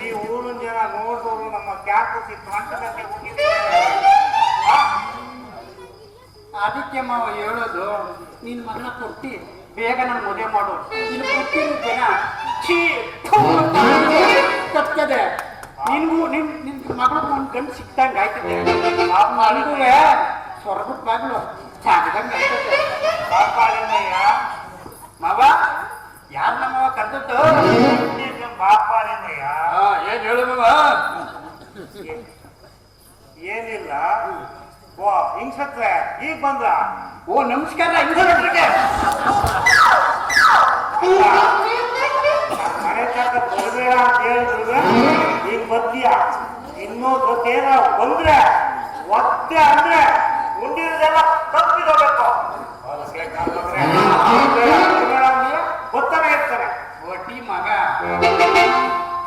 ಈ ಊರಿನ ಜನ ನೋಡಿದವರು ನಮ್ಮ ಕ್ಯಾಪುಸಿ ಕಾಂಟಕ್ಕೆ ಹೋಗಿದ್ದಾರೆ? ಅದಕ್ಕೆ ಮಾವ ಹೇಳೋದು, ನಿನ್ ಮಗನ ಕೊಟ್ಟಿ, ಬೇಗ ನಾನು ಮದುವೆ ಮಾಡು ಇಲ್ಲಿ ಕೊಟ್ಟಿರೋ ಜನ ಅಂತ ಕತ್ಕದೆ ನಿನ್ಗೂ ನಿನ್ ನಿನ್ ಮಗಳಿಗೂ ಒಂದು ಗಂಡು ಸಿಕ್ತಂಗ ಆಯ್ತದೆ ಸ್ವರ್ಗದ ಬಾಗಿಲು ಬಾಪಾಳಿನಯ್ಯ ಮಾವ ಯಾರ ನಮ್ಮವ ಕರ್ದದ್ದು? ಬಾಪಾಲಿನಯ್ಯ ಏನ್ ಹೇಳು ಮಾವ? ಏನಿಲ್ಲ. ಓ ಹಿಂಗ್ಸತ್ರೆ ಈಗ ಬಂದ್ರ? ಓ ನಮಸ್ಕಾರ ಇಂದ್ರಗೆ ಮನೆ ಬರ್ಬೇಡ ಅಂತ ಹೇಳಿದ್ರು. ಬರ್ತೀಯ ಇನ್ನೂ ಗೊತ್ತೇನ ಬಂದ್ರೆ ಒತ್ತೆ ಅಂದ್ರೆ ಉಂಡಿರೋದೆಲ್ಲ ತಪ್ಪಿರೋಬೇಕು. ಗೊತ್ತಾನೆ ಇರ್ತಾರೆ. ಒಟ್ಟಿ ಮಗ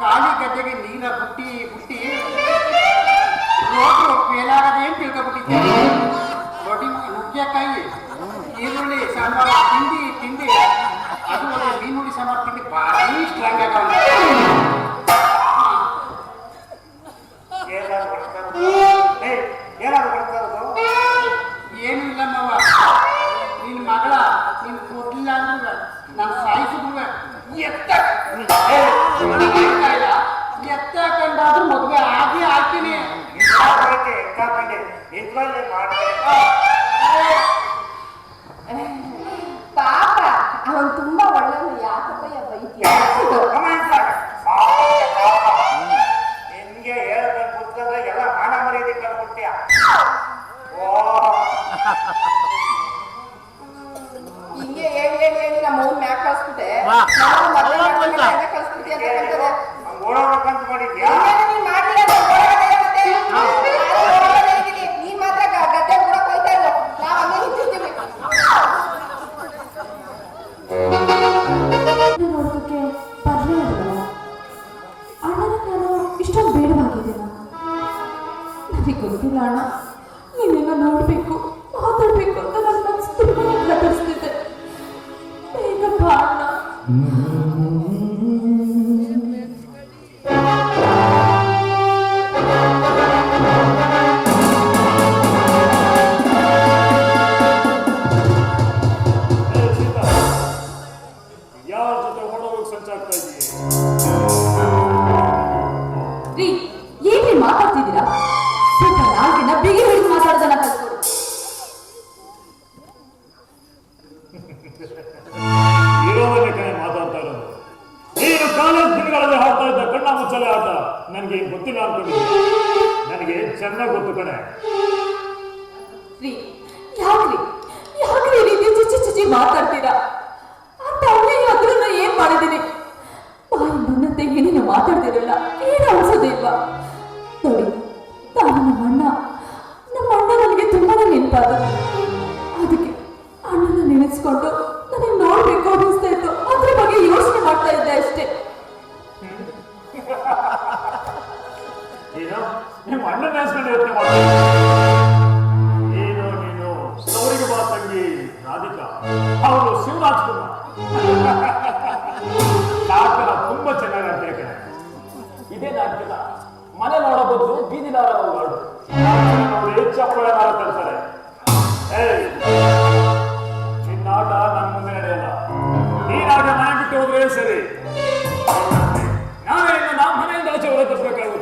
ಕಾಲಿ ಗದ್ದೆಗೆ ನೀರ ಬುಟ್ಟಿ ಬುಟ್ಟಿ. ಫೇಲಾಗದೆ ಏನ್ ತಿಳ್ಕೊಬಿಟ್ಟಿದ್ದೆ. ರೊಟ್ಟಿ ನುಗ್ಗೆಕಾಯಿ ಈರುಳ್ಳಿ ಸಾಂಬಾರ. ನಾನು ಸಾಯಿಸಿದ್ರುವೆ ಎತ್ತ ಏಯ್, ಇಲ್ಲ ಎತ್ತ ಕಂಡಾದ್ರೂ ಮದುವೆ ಆಗಿ ಹಾಕ್ತೀನಿ ಇಂಥವ್ರಿಗೆ ಎಕ್ಕಾಕೊಂಡೆ ನಿಂತ್ಕೊಳ್ಳಿ ಮಾಡಿ ಪಾಪ ಅವನ್ ತುಂಬಾ ಒಳ್ಳೆಯವನು ಯಾಕಪ್ಪಯ್ಯ ಬೈತೀಯ ಬೇಗ ರೀ ಯಾಕ್ರಿ? ಯಾಕ್ರಿ ರೀತಿ ಚುಚ್ಚಿ ಚುಚ್ಚಿ ಮಾತಾಡ್ತೀರಾ? ಅಂತ ಅಣ್ಣಯ್ಯ ಅದನ್ನ ಏನ್ ಮಾಡಿದ್ದೀನಿ? ನನ್ನ ನನ್ನಂತೆ ಏನೇನು ಮಾತಾಡ್ತಿರಲ್ಲ, ಏನು ಅನ್ಸೋದಿಲ್ವಾ ನೋಡಿ ತಾನು ನಮ್ಮ ಅಣ್ಣ ನಮ್ಮ ಅಣ್ಣ ನನಗೆ ತುಂಬಾನೇ ನೆನಪಾದ. ಅದಕ್ಕೆ ಅಣ್ಣನ ನೆನೆಸ್ಕೊಂಡು ಇದೇ ನಾಟಕ ಮನೆ ನೋಡೋ. ಬದಲು ಬೀದಿ ನಾಡ ಚಪ್ಪಳ ಮಾಡ್ತಾರೆ ನಿನ್ನ ನನ್ನ ಮುಂದೆ ನಡೆಯಲ್ಲ. ನೀನ್ ಮನೆ ಬಿಟ್ಟು ಹೋದ್ರೆ ಸರಿ. ನಾವೇ ನಮ್ಮ ಮನೆಯಿಂದ ಆಚೆ ಹೇಳಿದೆ.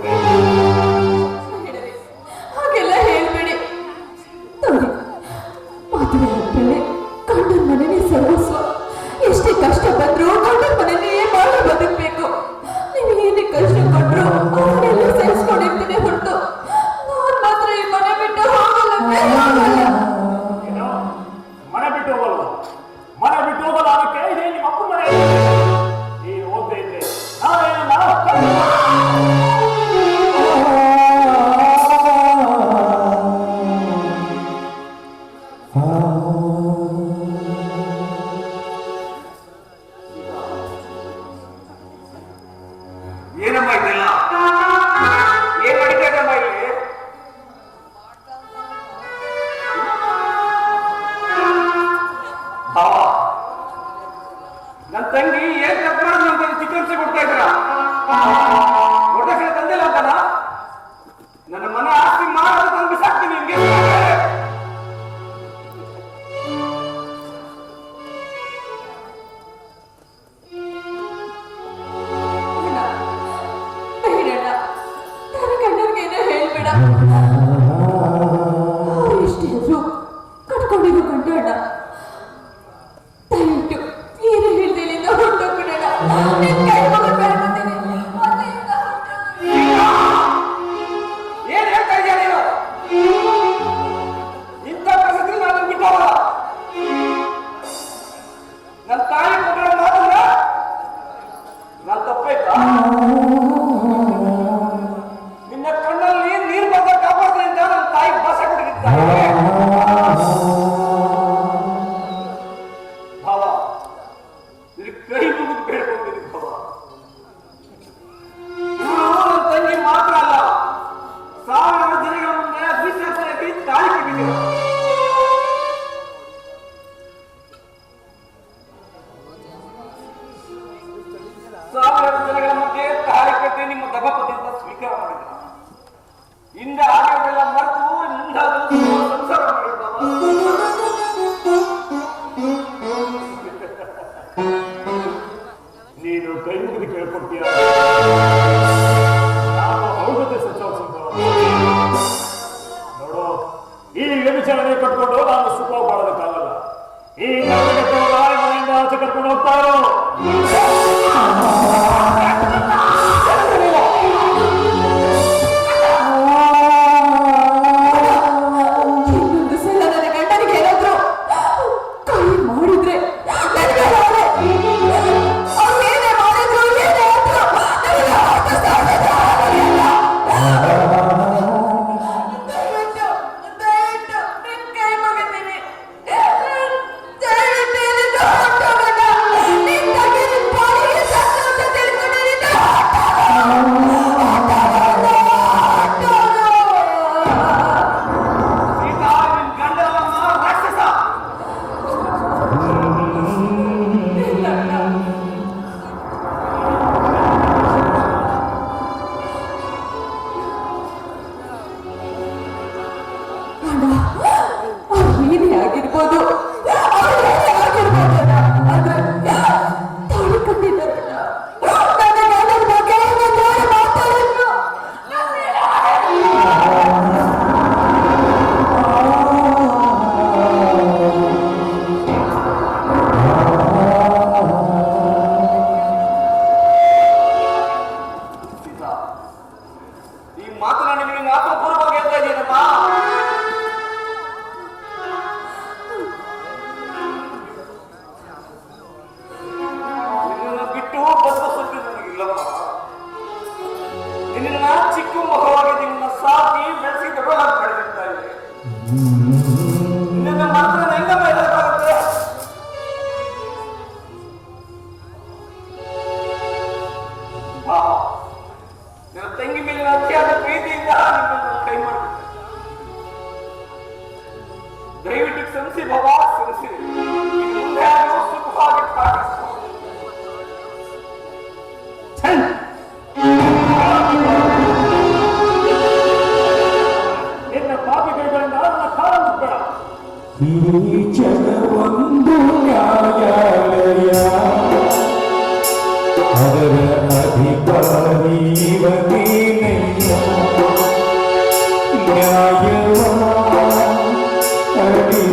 ಏನಮ್ಮ ಇದೆಲ್ಲ ನೀನು ಕೈ